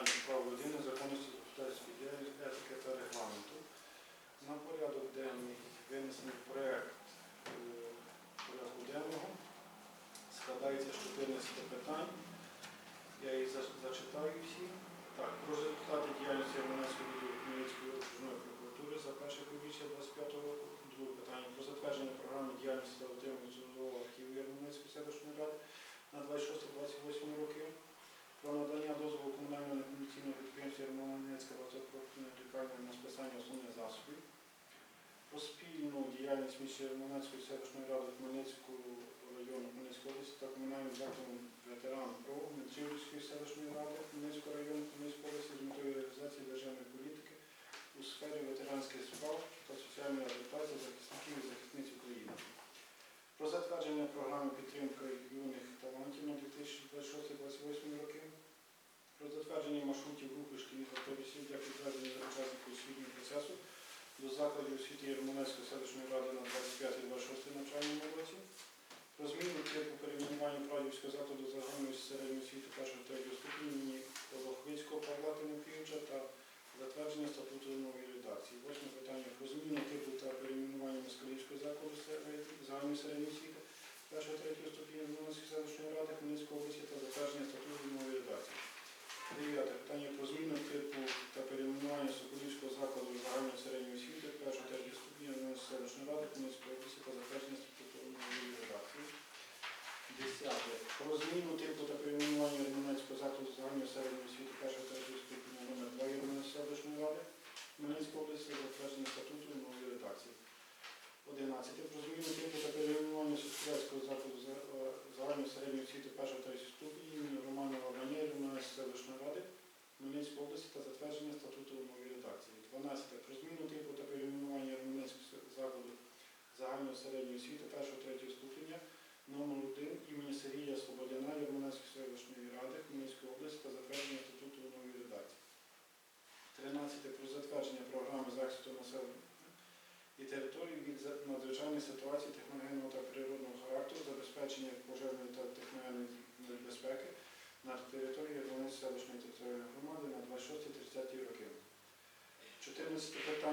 загальних прав людини за Червонецької селищної ради Хмельницького району Хмельницької області. Та комунальним закладом про зміну типу та перейменування Рівненського закладу загальної середньої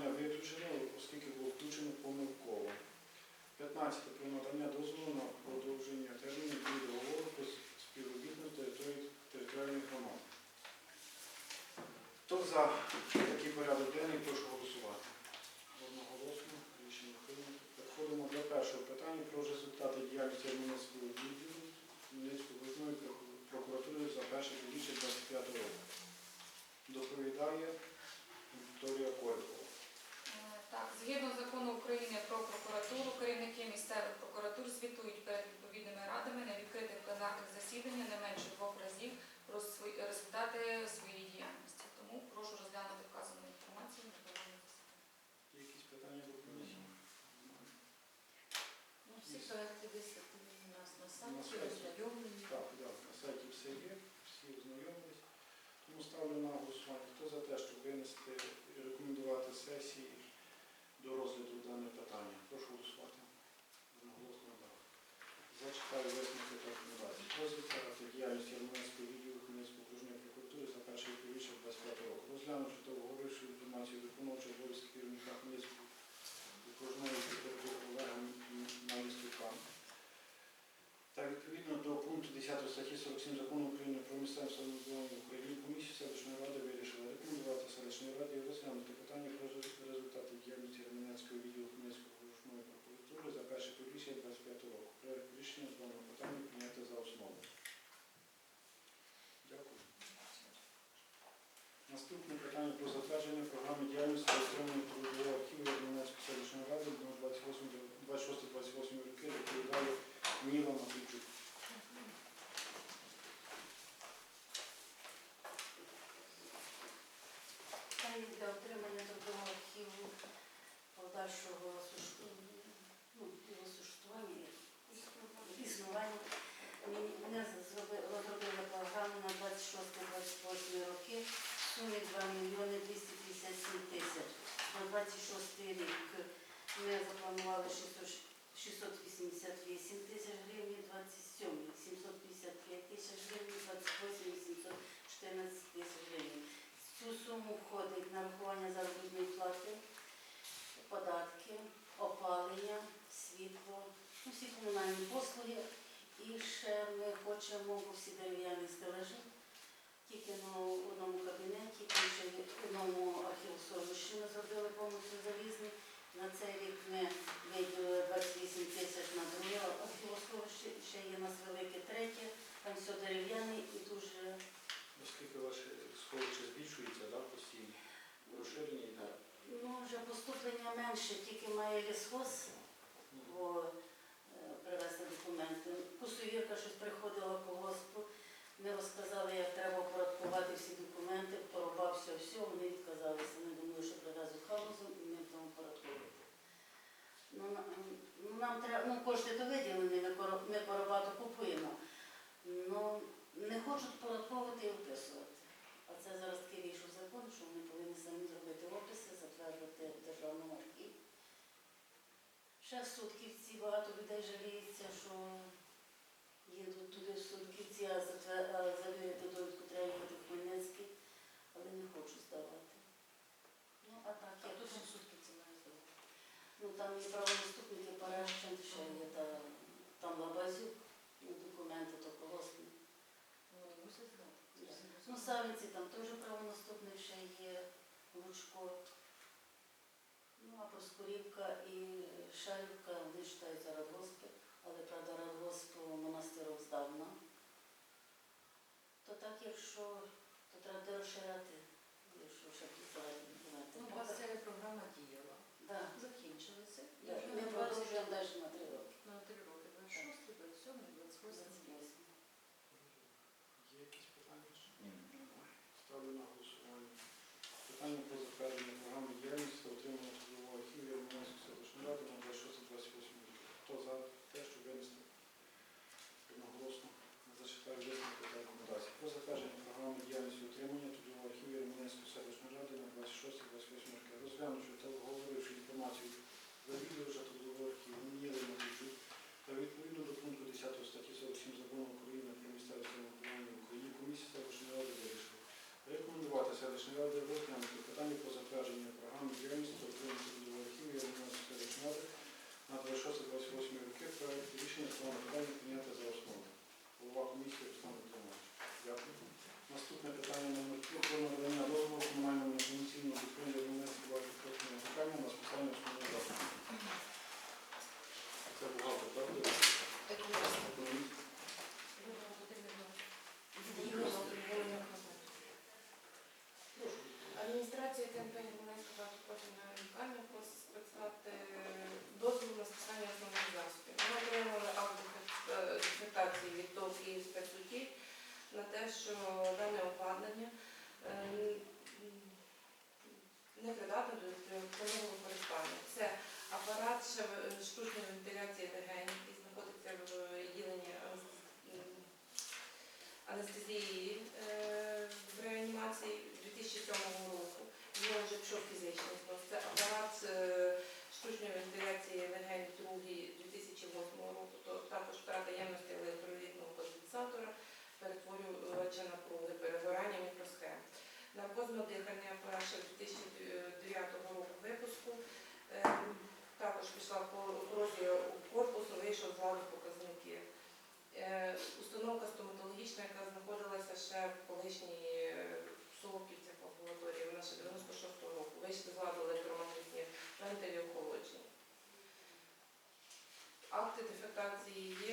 Надання виключено, оскільки було включено помилково. 15. Про надання дозволу на продовження терміну дії договору про співробітництво територіальних громад. Хто за такий порядок денний, прошу голосувати. Одноголосно рішення. Переходимо до першого питання про результати діяльності адміністрації. Так, так, на сайті все є, всі ознайомились. Тому ставлю на голосування. Хто за те, щоб винести і рекомендувати сесії до розгляду даного питання? Прошу голосувати. Одноголосно так. Зачитаю висновки та рекомендації. Розвідка та діяльність Ярмолинського відділу Хмельницької окружної прокуратури за перше півріччя 25 року. Розглянувши та говоривши інформацію виконавчого обов'язки керівника Хмельницького окружної прокуратури КУПА та відповідно до пункту 10 статті 47 закону України про місцеве самоврядування в Україні комісія селищної ради вирішила рекомендувати селищної раді розглянути питання про результати діяльності Ременецького відділу Хмельницької окружної прокуратури за перше півріччя 25 року. Проєкт рішення з даного питання прийняти за основу. Дякую. Наступне питання про затвердження програми діяльності отримання трудового архіву Ременецької селищної ради на 26-28 Ніла Матвійчук. всі комунальні послуги. І ще ми хочемо бо всі дерев'яні стележі, тільки ну, в одному кабінеті, тільки в одному архіву ми зробили повністю залізний. На цей рік ми виділили 28 тисяч на друге архівосховище, ще є у нас велике третє, там все дерев'яне і дуже. Оскільки ваше сховище збільшується, да, постійно? Розширення йде? Ну, вже поступлення менше, тільки має лісхоз. Mm привезти документи. Кусовірка щось приходила по госпу, ми розказали, як треба оподаткувати всі документи, порубався все, вони відказалися. Ми думали, що привезуть халузу і ми там оподаткуємо. Ну, ну, нам треба, ну, кошти то виділені, ми, коро- коробату купуємо. Ну, не хочуть податковувати і вписувати. А це зараз такий вийшов закон, що вони повинні самі зробити описи, затвердити в державному архіві. Ще в Судківці багато людей жаліється, що їдуть туди в Судківці, а завірити довідку треба їхати в Хмельницький, але не хочуть здавати. Ну, а так, я тут в Судківці маю здавати. Ну, там є правонаступники Парещин, ще є та, там Лабазюк, ну, документи то колосні. Ну, Савинці там теж правонаступник ще є, Лучко. Ну, а Проскурівка і Шарівка, вони вважаються радгоспи, але правда Радгоспу монастирок здавна. То так, якщо, то треба розширяти, якщо ще документи. Ну, у вас ця програма діяла. Да. Закінчилися. І Да, вже Ми на продовжуємо далі на три роки. на три роки. 26, 27, 28. 28. Є якісь питання? ще? Ставлю на голосування. Питання про затвердження програми діяльності та отримання трудового архіву Європейської селищної ради на 26-28 років. Хто за те, щоб винести одноголосно? Зачитаю висновки та рекомендації. Про затвердження програми діяльності утримання трудового архіву Європейської селищної ради на 26-28 років. Розглянувши та обговоривши інформацію завідувача трудового архіву Ніли Матвійчук та відповідно до пункту 10 статті 47 закону України про місцеве самоврядування в Україні комісія селищної ради вирішила рекомендувати селищній the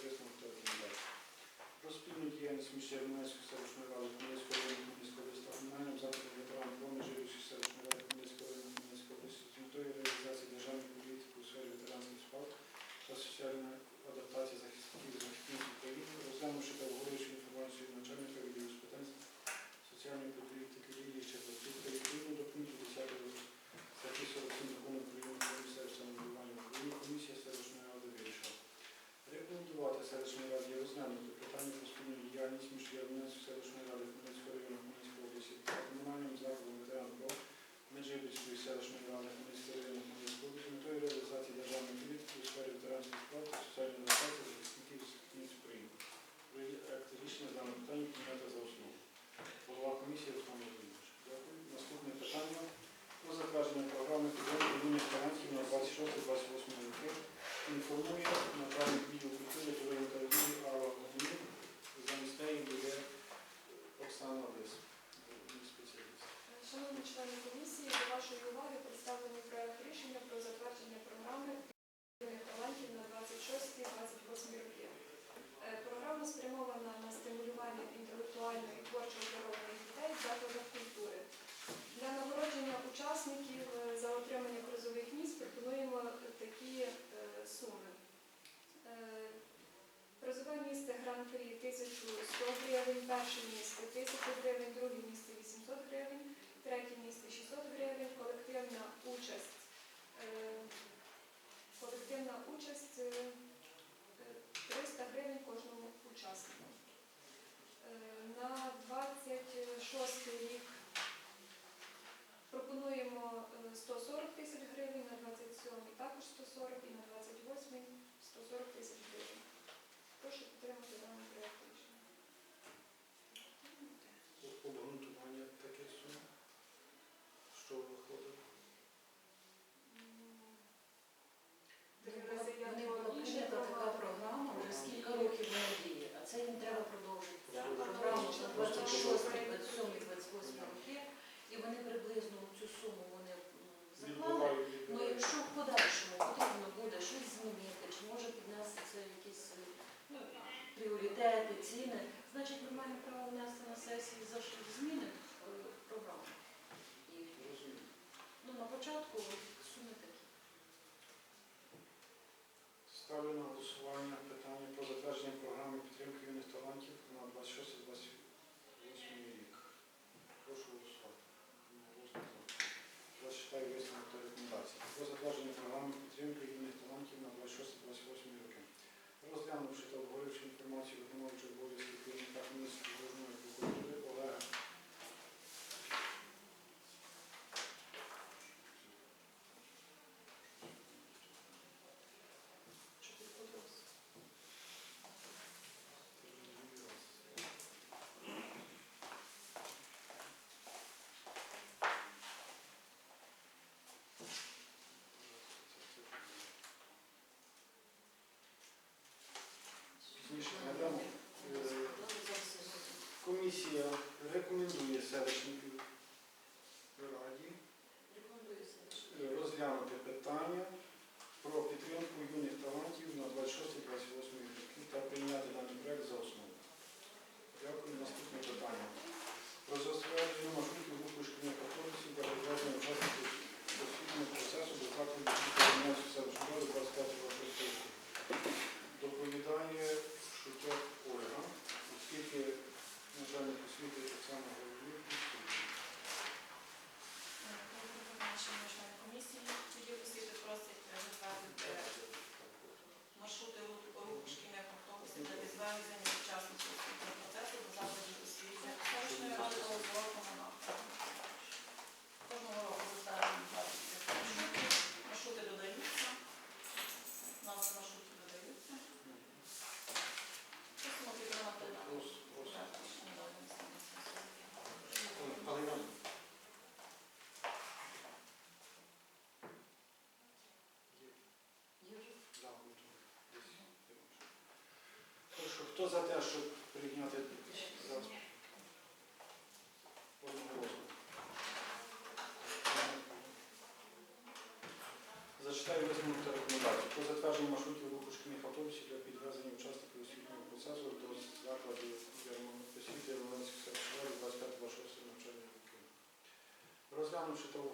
висновку рекомендацій. Про спільну діяльність між Червонецькою селищною радою Хмельницької перше місце 300 гривень, друге місце 800 гривень, третє місце 600 гривень, колективна участь, е, колективна участь е, 300 гривень кожному учаснику. Е, на 26 рік пропонуємо 140 тисяч гривень, на 27 також 140 і на 28 140 тисяч гривень. Прошу підтримати. за те, щоб прийняти завтра? Зачитаю висновок та рекомендацію. Про затвердження маршрутів руху шкільних автобусів для підвезення учасників освітнього процесу до закладів освіти Єрмолинських серед 25-26 навчальних років. Розглянувши того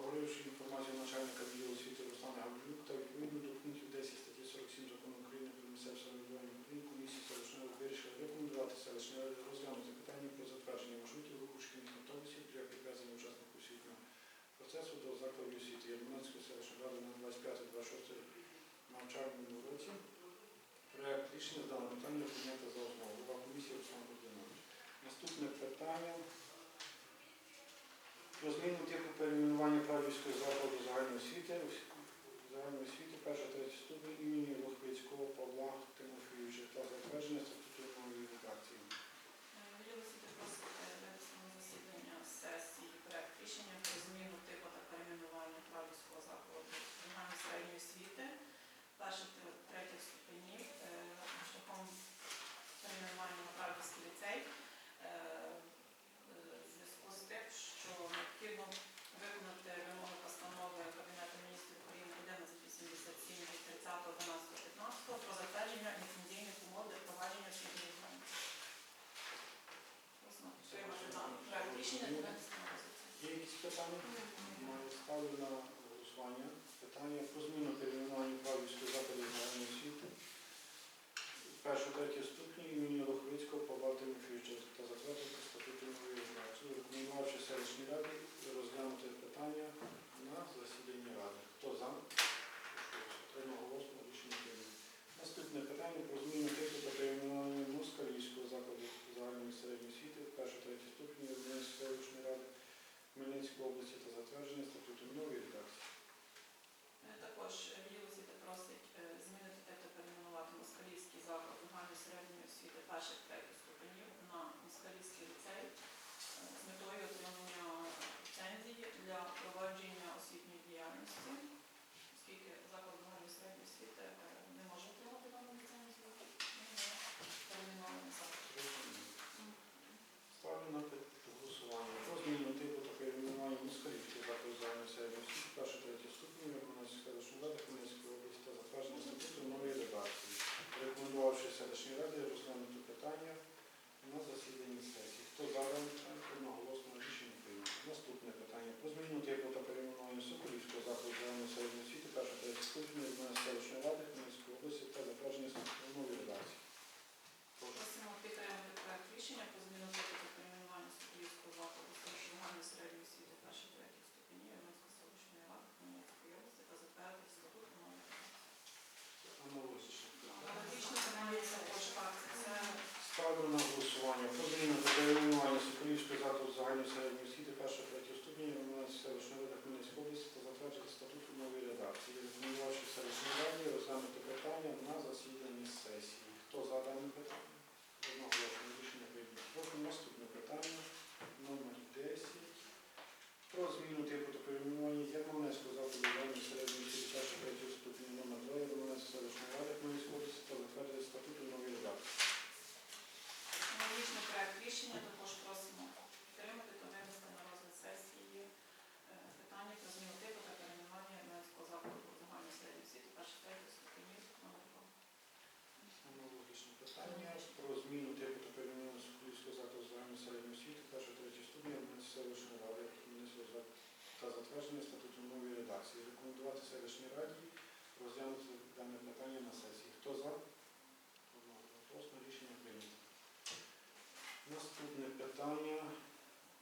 питання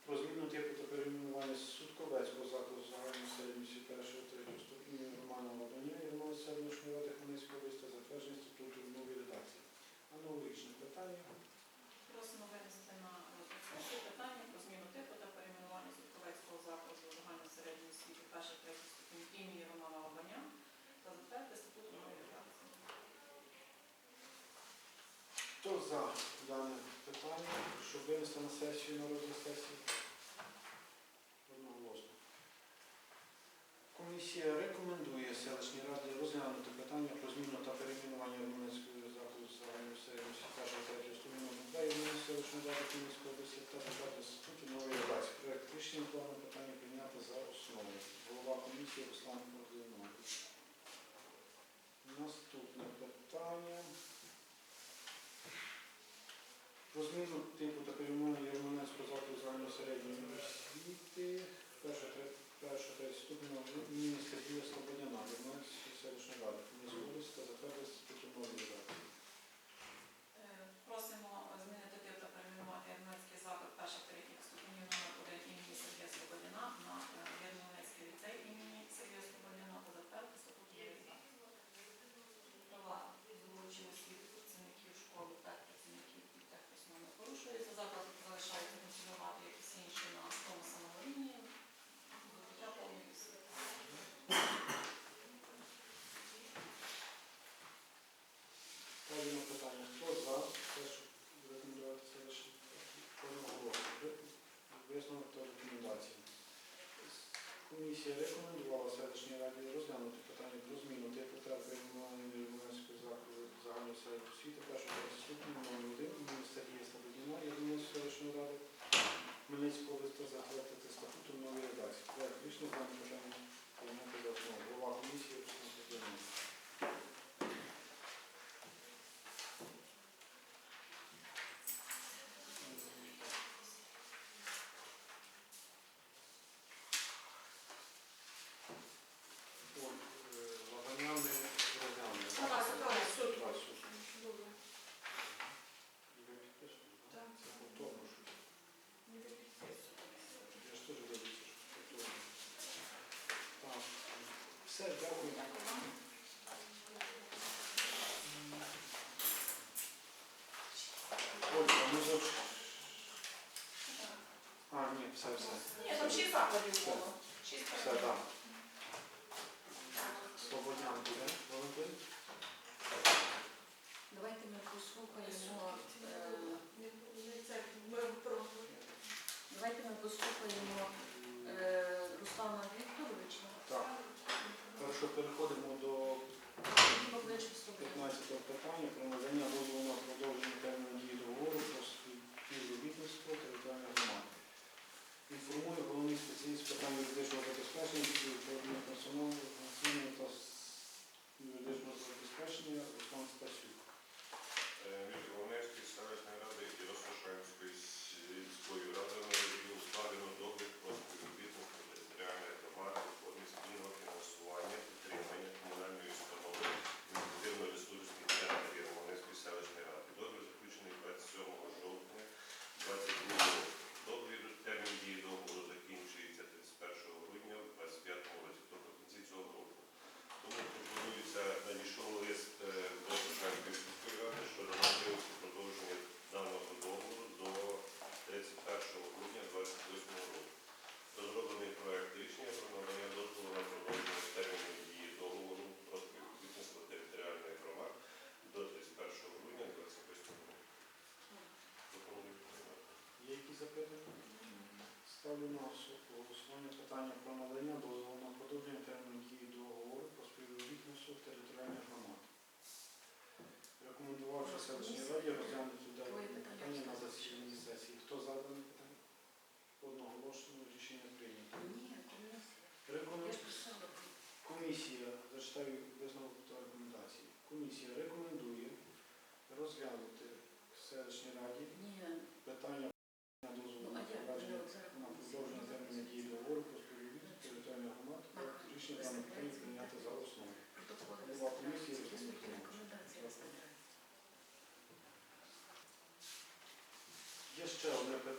про зміну типу та перейменування Судковецького закладу загальної середньої освіти першого третього ступеня Романа і Євгена Середньої Ради Хмельницької області та затвердження статуту в новій редакції. Аналогічне питання. Просимо винести на процесі питання про зміну типу та перейменування Судковецького закладу загальної середньої освіти першого третього ступеня імені Романа Лобаня та затвердити статуту нової редакції. Хто за дане питання? щоб винести на сесію народну сесію. Одноголосно. Комісія рекомендує селищній раді розглянути питання про зміну та перейменування Румунецької закладу загальної сервісі першого третього ступеня МВД селищної ради Київської області та додати статуту нової власті. Проект рішення плану питання прийняти за основу. Голова комісії Руслан Кординович. Наступне питання. Розміну типу Комісія рекомендувала селищній раді розглянути питання про зміну типу та перейменування Мілімонського закладу загальної середньої освіти все, все. Ні, там шість закладів було. Шість Все, так. Ставлю на питання про надання дозволу на продовження терміну дії договору про співробітництво територіальних громад. Рекомендував Раді розглянути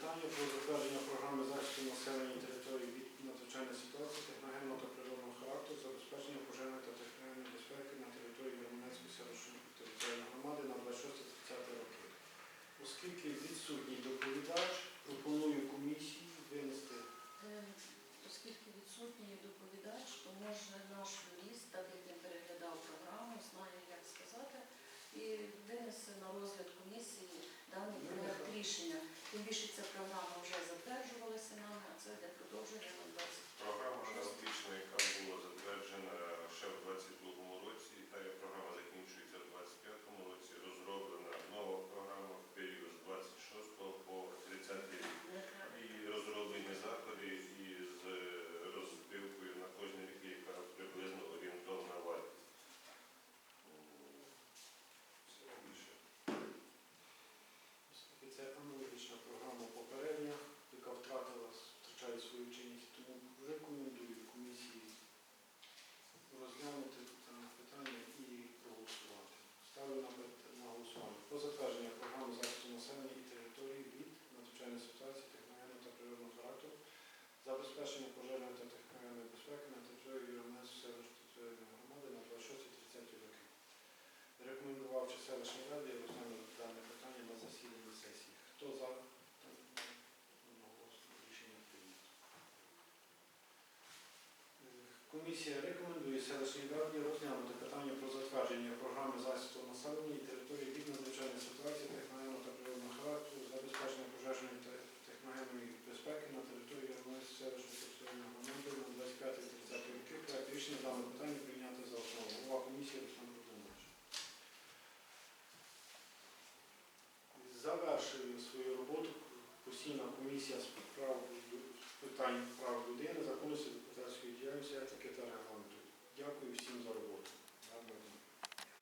питання про затвердження програми захисту населення території від надзвичайної ситуації техногенного та природного характеру, забезпечення пожежної та техногенної безпеки на території Романецької селищної територіальної громади на 26-30 роки. Оскільки відсутній доповідач, пропоную комісії винести. Е, оскільки відсутній доповідач, то може наш міст, так як він переглядав програму, знає, як сказати, і винесе на розгляд комісії даний проект рішення. Тим більше ця програма рекомендував селищній раді розглянути дане питання на засіданні сесії. Хто за? Рішення прийнято. Комісія рекомендує селищній раді розглянути питання про затвердження програми захисту населення і території від надзвичайної ситуації техногенного та природного характеру, забезпечення пожежної та техногенної безпеки на території селищної територіальної громади на 25-30 років. Проект рішення дане питання прийняти за основу. Увага комісії комісія з прав з питань прав людини, законності депутатської діяльності, етики та регламенту. Дякую всім за роботу.